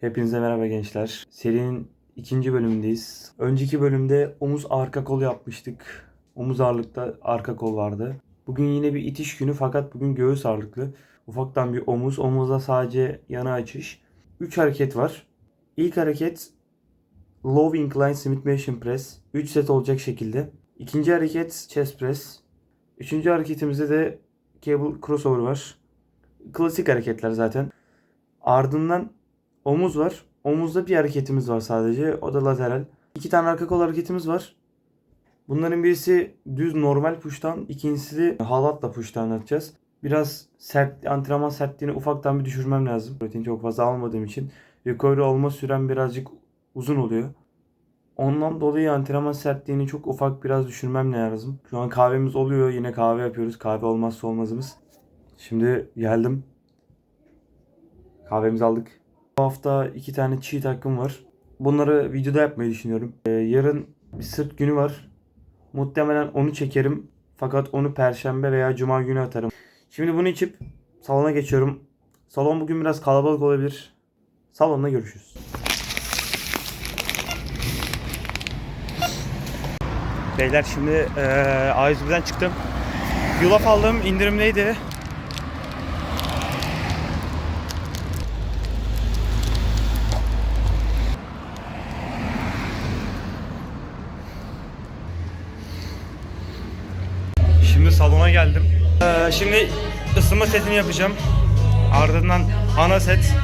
Hepinize merhaba gençler. Serinin ikinci bölümündeyiz. Önceki bölümde omuz arka kol yapmıştık. Omuz ağırlıkta arka kol vardı. Bugün yine bir itiş günü fakat bugün göğüs ağırlıklı. Ufaktan bir omuz. Omuzda sadece yana açış. 3 hareket var. İlk hareket Low Incline Smith Machine Press. 3 set olacak şekilde. İkinci hareket Chest Press. Üçüncü hareketimizde de Cable Crossover var. Klasik hareketler zaten. Ardından omuz var. Omuzda bir hareketimiz var sadece. O da lateral. İki tane arka kol hareketimiz var. Bunların birisi düz normal push'tan, ikincisi de halatla push'tan atacağız. Biraz sert, antrenman sertliğini ufaktan bir düşürmem lazım. Protein çok fazla almadığım için. Recovery olma sürem birazcık uzun oluyor. Ondan dolayı antrenman sertliğini çok ufak biraz düşürmem lazım. Şu an kahvemiz oluyor. Yine kahve yapıyoruz. Kahve olmazsa olmazımız. Şimdi geldim. Kahvemizi aldık. Bu hafta iki tane cheat hakkım var. Bunları videoda yapmayı düşünüyorum. Ee, yarın bir sırt günü var. Muhtemelen onu çekerim. Fakat onu perşembe veya cuma günü atarım. Şimdi bunu içip salona geçiyorum. Salon bugün biraz kalabalık olabilir. Salonda görüşürüz. Beyler şimdi eee A101'den çıktım. Yulaf aldım indirimdeydi. Şimdi salona geldim. Eee, şimdi ısınma setini yapacağım. Ardından ana set.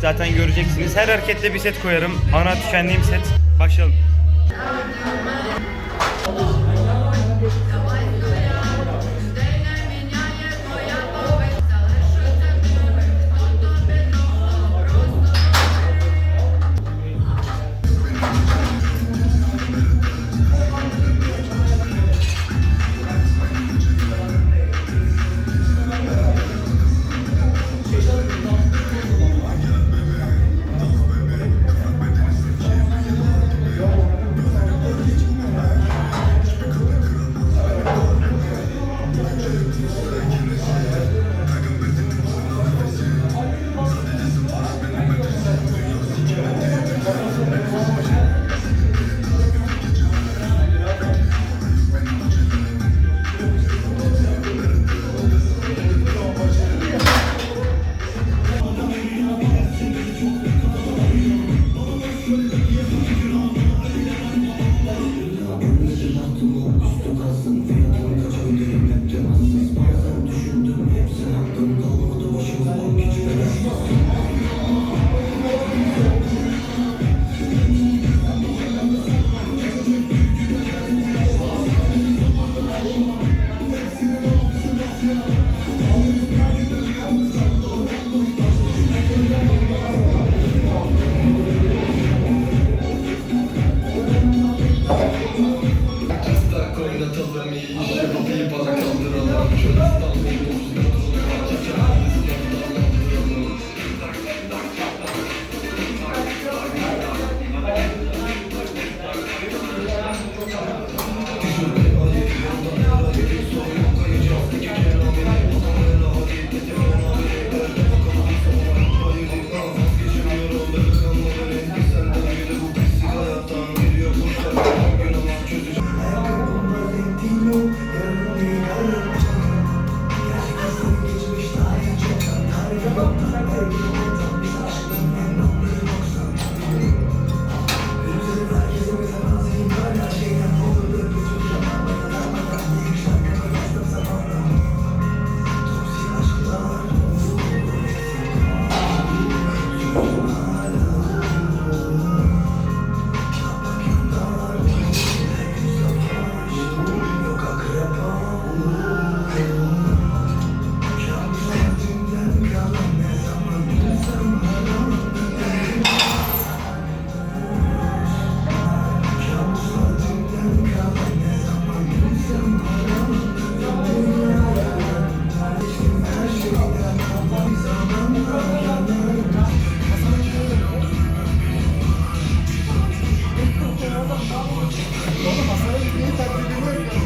Zaten göreceksiniz. Her harekette bir set koyarım. Ana tükendiğim set. Başlayalım. Yakalarını, işte kapıyı kaldıralım. Şöyle standı, Nereden daha bunu Oğlum hasara gitmeyi takdir ediyor ki.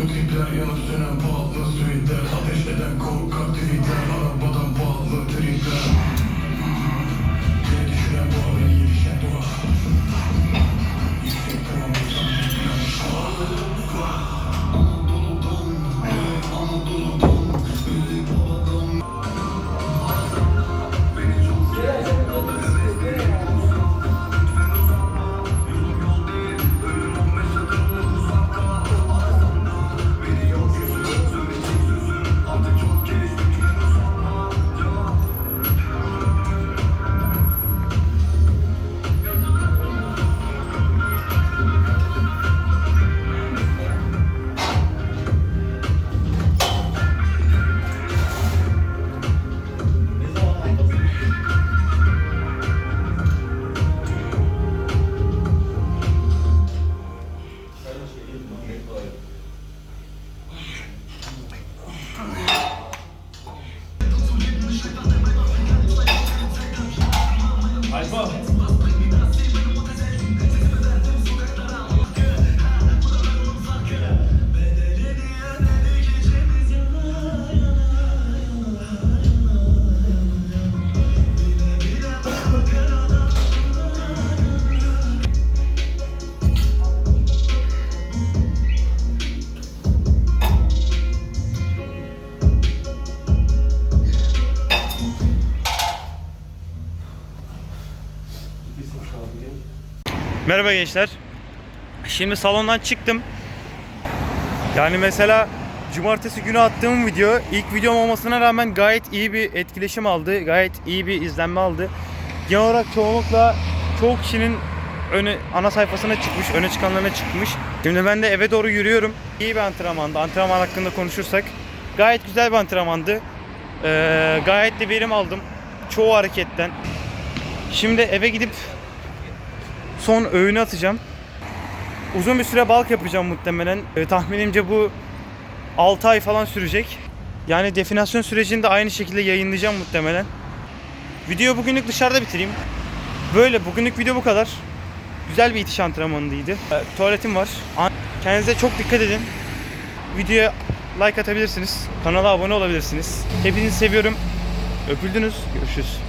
Bu tipler yanıp sönen pahalı suitler Ateş eden korkak tweetler Merhaba gençler. Şimdi salondan çıktım. Yani mesela cumartesi günü attığım video ilk videom olmasına rağmen gayet iyi bir etkileşim aldı. Gayet iyi bir izlenme aldı. Genel olarak çoğunlukla çoğu kişinin öne, ana sayfasına çıkmış, öne çıkanlarına çıkmış. Şimdi ben de eve doğru yürüyorum. İyi bir antrenmandı. Antrenman hakkında konuşursak gayet güzel bir antrenmandı. Ee, gayet de verim aldım. Çoğu hareketten. Şimdi eve gidip son öğünü atacağım. Uzun bir süre balk yapacağım muhtemelen. E, tahminimce bu 6 ay falan sürecek. Yani definasyon sürecini de aynı şekilde yayınlayacağım muhtemelen. Video bugünlük dışarıda bitireyim. Böyle bugünlük video bu kadar. Güzel bir itiş antrenmanıydı. E, tuvaletim var. Kendinize çok dikkat edin. Videoya like atabilirsiniz. Kanala abone olabilirsiniz. Hepinizi seviyorum. Öpüldünüz. Görüşürüz.